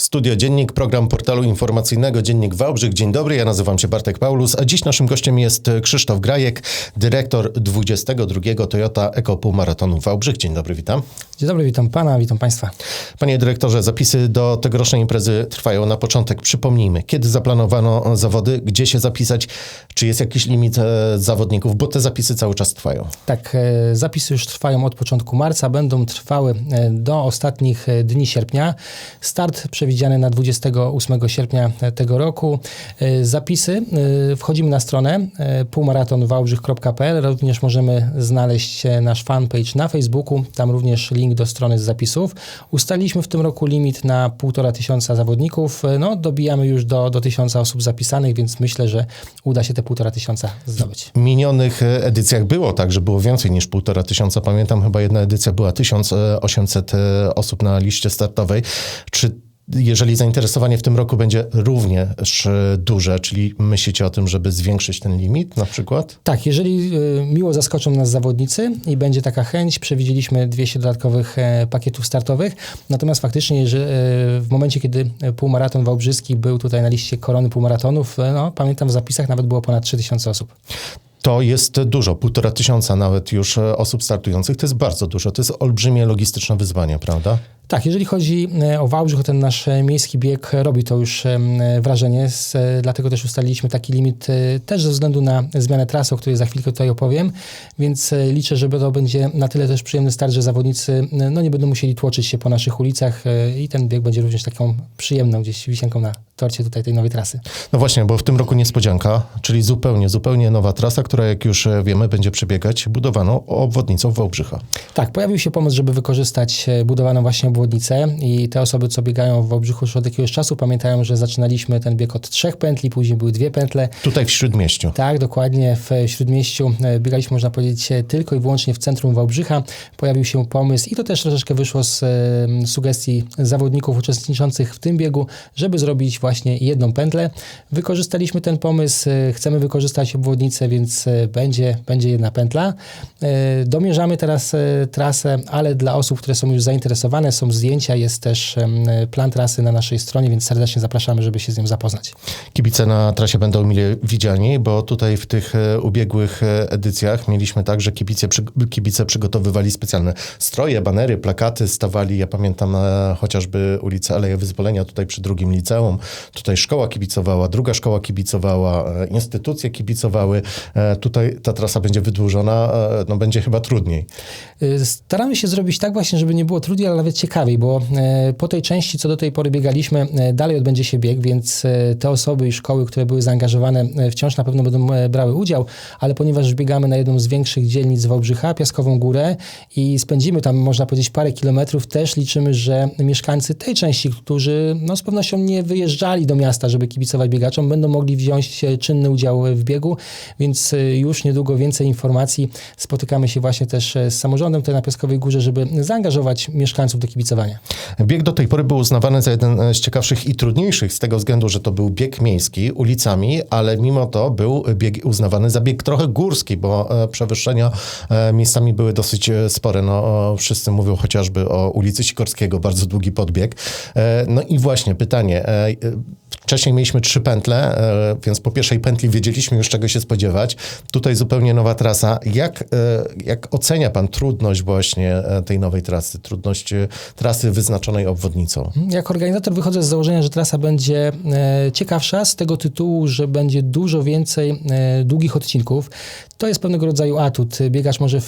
Studio Dziennik, program portalu informacyjnego Dziennik Wałbrzych. Dzień dobry, ja nazywam się Bartek Paulus, a dziś naszym gościem jest Krzysztof Grajek, dyrektor 22. Toyota Eco Maratonu Wałbrzych. Dzień dobry, witam. Dzień dobry, witam pana, witam państwa. Panie dyrektorze, zapisy do tegorocznej imprezy trwają na początek. Przypomnijmy, kiedy zaplanowano zawody, gdzie się zapisać, czy jest jakiś limit e, zawodników, bo te zapisy cały czas trwają. Tak, e, zapisy już trwają od początku marca, będą trwały e, do ostatnich dni sierpnia. Start przewidziany na 28 sierpnia tego roku. Zapisy, wchodzimy na stronę półmaratonwałbrzych.pl, również możemy znaleźć nasz fanpage na Facebooku, tam również link do strony z zapisów. Ustaliliśmy w tym roku limit na półtora tysiąca zawodników. No, dobijamy już do, do tysiąca osób zapisanych, więc myślę, że uda się te półtora tysiąca zdobyć. W minionych edycjach było tak, że było więcej niż półtora tysiąca. Pamiętam, chyba jedna edycja była 1800 e, osób na liście startowej. Czy jeżeli zainteresowanie w tym roku będzie również duże, czyli myślicie o tym, żeby zwiększyć ten limit na przykład? Tak, jeżeli y, miło zaskoczą nas zawodnicy i będzie taka chęć, przewidzieliśmy 200 dodatkowych e, pakietów startowych, natomiast faktycznie że w momencie, kiedy półmaraton wałbrzyski był tutaj na liście korony półmaratonów, e, no, pamiętam w zapisach nawet było ponad 3000 osób. To jest dużo, półtora tysiąca nawet już e, osób startujących. To jest bardzo dużo. To jest olbrzymie logistyczne wyzwanie, prawda? Tak, jeżeli chodzi e, o Wałbrzych, ten nasz e, miejski bieg robi to już wrażenie, dlatego też ustaliliśmy taki limit też ze względu na zmianę trasy, o której za chwilkę tutaj opowiem, więc liczę, że to będzie na tyle też przyjemny start, że zawodnicy no, nie będą musieli tłoczyć się po naszych ulicach i ten bieg będzie również taką przyjemną gdzieś wisienką na torcie tutaj tej nowej trasy. No właśnie, bo w tym roku niespodzianka, czyli zupełnie, zupełnie nowa trasa, która jak już e, wiemy będzie przebiegać budowaną obwodnicą Wałbrzycha. Tak, pojawił się pomysł, żeby wykorzystać e, budowaną właśnie obwodnicę i te osoby, co biegają w Wałbrzychu już od jakiegoś czasu, pamiętają, że zaczynaliśmy ten bieg od trzech pętli, później były dwie pętle. Tutaj w Śródmieściu. Tak, dokładnie w Śródmieściu e, biegaliśmy, można powiedzieć, tylko i wyłącznie w centrum Wałbrzycha. Pojawił się pomysł i to też troszeczkę wyszło z sugestii zawodników uczestniczących w tym biegu, żeby zrobić właśnie jedną pętlę. Wykorzystaliśmy ten pomysł, chcemy wykorzystać obwodnicę, więc będzie, będzie jedna pętla. E, domierzamy teraz e, trasę, ale dla osób, które są już zainteresowane, są zdjęcia, jest też plan trasy na naszej stronie, więc serdecznie zapraszamy, żeby się z nią zapoznać. Kibice na trasie będą mile widziani, bo tutaj w tych e, ubiegłych edycjach mieliśmy tak, że kibice, kibice przygotowywali specjalne stroje, banery, plakaty, stawali, ja pamiętam chociażby ulicę Aleje Wyzwolenia tutaj przy drugim liceum, tutaj szkoła kibicowała, druga szkoła kibicowała, instytucje kibicowały, tutaj ta trasa będzie wydłużona, e, no będzie chyba trudniej. Y, staramy się zrobić tak właśnie, żeby nie było trudniej, ale nawet ciekawiej, bo e, po tej części, co do tej pory biegaliśmy, e, dalej odbędzie się bieg, więc te osoby i szkoły, które były zaangażowane, wciąż na pewno będą brały udział, ale ponieważ biegamy na jedną z większych dzielnic Wałbrzycha, Piaskową Górę i spędzimy tam, można powiedzieć, parę kilometrów, też liczymy, że mieszkańcy tej części, którzy no, z pewnością nie wyjeżdżali do miasta, żeby kibicować biegaczom, będą mogli wziąć czynny udział w biegu, więc już niedługo więcej informacji. Spotykamy się właśnie też z samorządem tutaj na Piaskowej Górze, żeby zaangażować mieszkańców do kibicowania. Bieg do tej pory był uznawany za jeden z ciekawszych i trudniejszych z tego względu, że to był bieg miejski ulicami, ale mimo to był bieg uznawany za bieg trochę górski, bo e, przewyższenia e, miejscami były dosyć e, spore. No, wszyscy mówią chociażby o ulicy Sikorskiego, bardzo długi podbieg. No i właśnie pytanie. Wcześniej mieliśmy trzy pętle, więc po pierwszej pętli wiedzieliśmy już czego się spodziewać. Tutaj zupełnie nowa trasa. Jak, e, jak ocenia pan trudność właśnie e, tej nowej trasy, trudność e, trasy wyznaczonej obwodnicą? Jak organizator wychodzę z założenia, że trasa będzie ciekawsza z tego tytułu, że będzie dużo więcej długich odcinków. To jest pewnego rodzaju atut. Biegacz może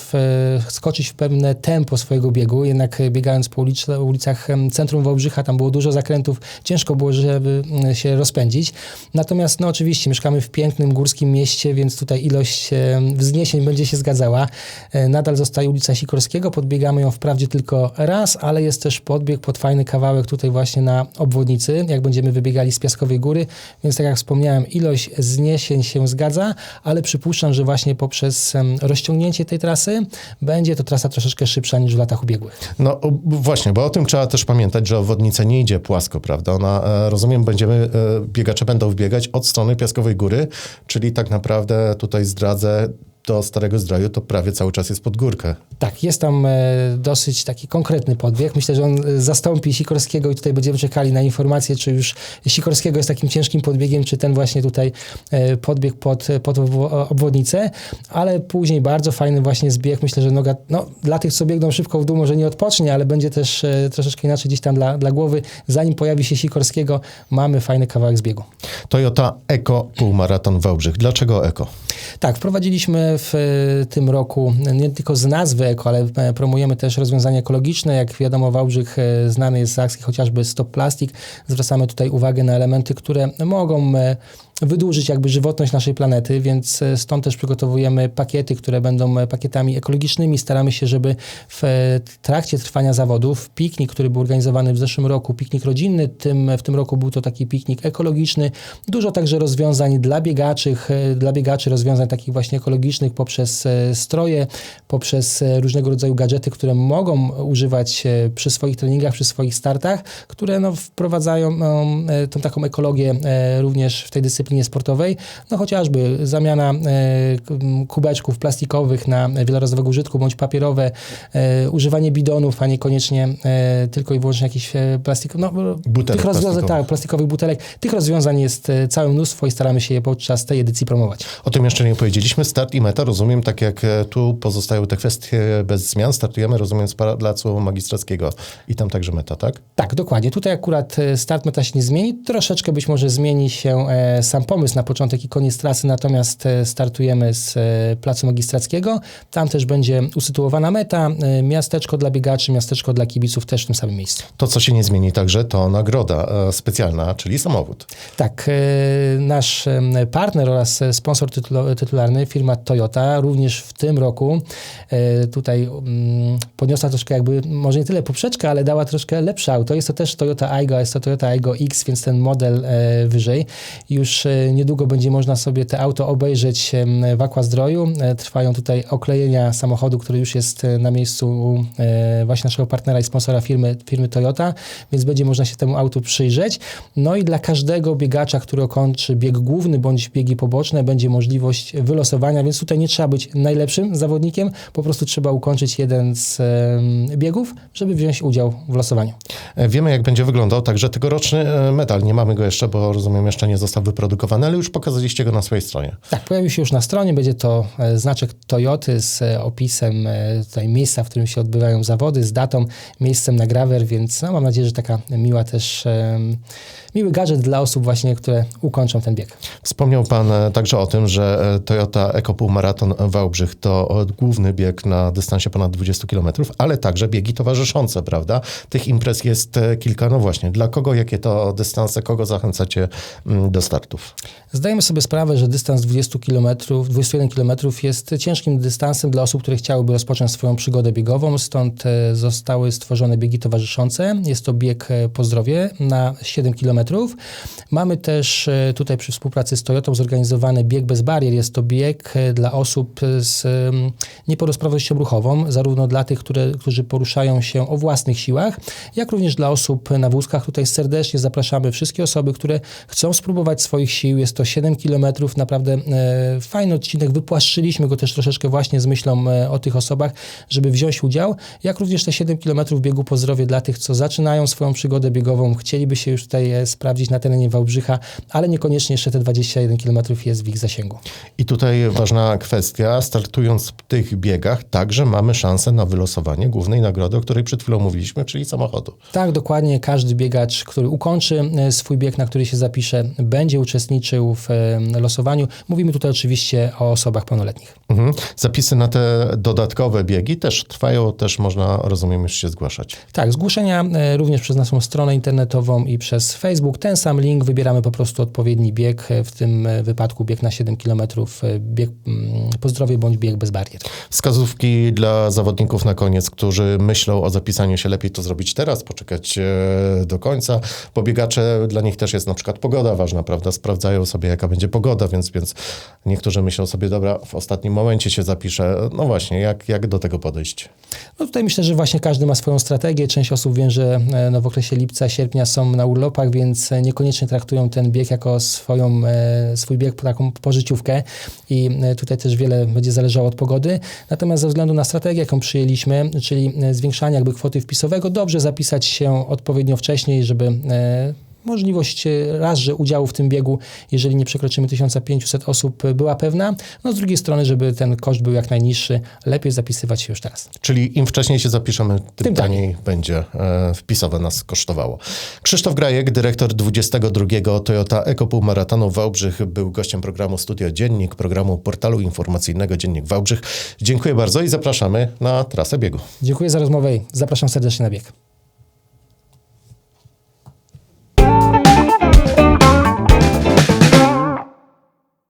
skoczyć w pewne tempo swojego biegu, jednak biegając po ulicach centrum Wałbrzycha, tam było dużo zakrętów, ciężko było, żeby się rozpędzić. Natomiast no oczywiście mieszkamy w pięknym górskim mieście, więc tutaj ilość wzniesień będzie się zgadzała. E, nadal zostaje ulica Sikorskiego, podbiegamy ją wprawdzie tylko raz, ale jest też podbieg pod fajny kawałek tutaj właśnie na obwodnicy, jak będziemy wybiegali z Piaskowej Góry, więc tak jak wspomniałem, ilość zniesień się zgadza, ale przypuszczam, że właśnie poprzez rozciągnięcie tej trasy będzie to trasa troszeczkę szybsza niż w latach ubiegłych. No właśnie, bo o tym trzeba też pamiętać, że obwodnica nie idzie płasko, prawda? Ona, e, rozumiem, będziemy, e, biegacze będą wbiegać od strony Piaskowej Góry, czyli tak naprawdę tutaj zdradzę, do Starego Zdroju to prawie cały czas jest pod górkę. Tak, jest tam e, dosyć taki konkretny podbieg. Myślę, że on e, zastąpi Sikorskiego i tutaj będziemy czekali na informację, czy już Sikorskiego jest takim ciężkim podbiegiem, czy ten właśnie tutaj e, podbieg pod, pod obwo- obwodnicę, ale później bardzo fajny właśnie zbieg. Myślę, że noga, no, dla tych, co biegną szybko w dół, może nie odpocznie, ale będzie też troszeczkę inaczej gdzieś tam dla, dla głowy. Zanim pojawi się Sikorskiego, mamy fajny kawałek zbiegu. Toyota Eco Półmaraton Wałbrzych. Dlaczego Eco? Tak, wprowadziliśmy w e, tym roku nie tylko z nazwy eko, ale e, promujemy też rozwiązania ekologiczne. Jak wiadomo, Wałbrzych e, znany jest z akcji chociażby Stop Plastic. Zwracamy tutaj uwagę na elementy, które mogą wydłużyć jakby żywotność naszej planety, więc e, stąd też przygotowujemy pakiety, które będą e, pakietami ekologicznymi. Staramy się, żeby w e, trakcie trwania zawodów piknik, który był organizowany w zeszłym roku, piknik rodzinny, tym, w tym roku był to taki piknik ekologiczny. Dużo także rozwiązań dla biegaczy, dla biegaczy rozwiązań takich właśnie ekologicznych poprzez stroje, poprzez różnego rodzaju gadżety, które mogą używać przy swoich treningach, przy swoich startach, które no, wprowadzają no, tą taką ekologię również w tej dyscyplinie sportowej. No chociażby zamiana e, kubeczków plastikowych na wielorazowego użytku bądź papierowe, e, używanie bidonów, a niekoniecznie e, tylko i wyłącznie jakichś plastików. No, Butelek tych rozwiązań, plastikowych. tak, plastikowych butelek. Tych rozwiązań jest całe mnóstwo i staramy się je podczas tej edycji promować. O tym jeszcze nie powiedzieliśmy. Start i meta, rozumiem, tak jak tu pozostają te kwestie bez zmian. Startujemy, rozumiem, z Placu Magistrackiego i tam także meta, tak? Tak, dokładnie. Tutaj akurat start meta się nie zmieni. Troszeczkę być może zmieni się sam pomysł na początek i koniec trasy, natomiast e, startujemy z e, Placu Magistrackiego. Tam też będzie usytuowana meta, e, miasteczko dla biegaczy, miasteczko dla kibiców też w tym samym miejscu. To, co się nie zmieni także, to nagroda specjalna, czyli samochód. Tak, nasz partner oraz sponsor tytulo, tytularny, firma Toyota, również w tym roku tutaj mm, podniosła troszkę jakby, może nie tyle poprzeczkę, ale dała troszkę lepsze auto. Jest to też Toyota Aygo, jest to Toyota Aygo X, więc ten model wyżej. Już niedługo będzie można sobie te auto obejrzeć w Aquazdroju. E, Trwają tutaj oklejenia samochodu, który już jest e, na miejscu e, właśnie naszego partnera i sponsora firmy, firmy Toyota, więc będzie można się temu autu przyjrzeć. No i dla każdego biegacza, który ukończy bieg główny bądź biegi poboczne, będzie możliwość wylosowania, więc tutaj nie trzeba być najlepszym zawodnikiem, po prostu trzeba ukończyć jeden z biegów, żeby wziąć udział w losowaniu. Wiemy, jak będzie wyglądał także tegoroczny medal. Nie mamy go jeszcze, bo rozumiem, jeszcze nie został wyprodukowany, ale już pokazaliście go na swojej stronie. Tak, pojawił się już na stronie, będzie to e, znaczek Toyoty z e, opisem e, tutaj miejsca, w którym się odbywają zawody, z datą, miejscem na grawer, więc no, mam nadzieję, że taka miła też, miły gadżet dla osób właśnie, które ukończą ten bieg. Wspomniał Pan także o tym, że Toyota Eco Półmaraton Wałbrzych to główny bieg na dystansie ponad 20 km, ale także biegi towarzyszące, prawda? Tych imprez jest kilka. No właśnie, dla kogo, jakie to dystanse, kogo zachęcacie mm, do startów? Zdajemy sobie sprawę, że dystans 20 km, 21 km jest ciężkim dystansem dla osób, które chciałyby rozpocząć swoją przygodę biegową, stąd e, zostały stworzone biegi towarzyszące. Jest to bieg e, po zdrowie na 7 km. Mamy też e, tutaj przy współpracy z Toyotą zorganizowany bieg bez barier. Jest to bieg dla osób z niepełnosprawnością ruchową, zarówno dla tych, które, którzy poruszają się o własnych siłach, jak również dla osób na wózkach. Tutaj serdecznie zapraszamy wszystkie osoby, które chcą spróbować swoich sił. Jest to 7 km, naprawdę e, fajny odcinek. Wypłaszczyliśmy go też troszeczkę właśnie z myślą e, o tych osobach, żeby wziąć udział, jak również te 7 km biegu po zdrowie dla tych, co zaczynają swoją przygodę biegową, chcieliby się już tutaj e, sprawdzić na terenie Wałbrzycha, ale niekoniecznie jeszcze te 21 km jest w ich zasięgu. I tutaj ważna kwestia, startując w tych biegach, także mamy szansę na wylosowanie głównej nagrody, o której przed chwilą mówiliśmy, czyli samochodu. Tak, dokładnie. Każdy biegacz, który ukończy swój bieg, na który się zapisze, będzie uczestniczył w e, losowaniu. Mówimy tutaj oczywiście o osobach pełnoletnich. Mhm. Zapisy na te dodatkowe biegi też trwają, też można, rozumiem, już się zgłaszać. Tak, zgłoszenia e, również przez naszą stronę internetową i przez Facebook. Ten sam link, wybieramy po prostu odpowiedni bieg, e, w tym e, wypadku bieg na 7 km, bieg mm, po zdrowie bądź bieg bez barier. Wskazówki dla zawodników na koniec, którzy myślą o zapisaniu się, lepiej to zrobić teraz, poczekać do końca, bo biegacze, dla nich też jest na przykład pogoda ważna, prawda, sprawdzenie sprawdzają sobie, jaka będzie pogoda, więc, więc niektórzy myślą sobie, dobra, w ostatnim momencie się zapiszę. No właśnie, jak, jak do tego podejść? No tutaj myślę, że właśnie każdy ma swoją strategię. Część osób wie, że e, no w okresie lipca, sierpnia są na urlopach, więc e, niekoniecznie traktują ten bieg jako swoją, e, swój bieg, taką pożyciówkę i tutaj też wiele będzie zależało od pogody. Natomiast ze względu na strategię, jaką przyjęliśmy, czyli zwiększanie jakby kwoty wpisowego, dobrze zapisać się odpowiednio wcześniej, żeby możliwość e, raz, że udziału w tym biegu, jeżeli nie przekroczymy 1500 osób, e, była pewna. No z drugiej strony, żeby ten koszt był jak najniższy, lepiej zapisywać się już teraz. Czyli im wcześniej się zapiszemy, tym, Tym taniej będzie e, wpisowe nas kosztowało. Krzysztof Grajek, dyrektor 22 Toyota EcoPół Maratonu Wałbrzych, był gościem programu Studio Dziennik, programu portalu informacyjnego Dziennik Wałbrzych. Dziękuję bardzo i zapraszamy na trasę biegu. Dziękuję za rozmowę i zapraszam serdecznie na bieg.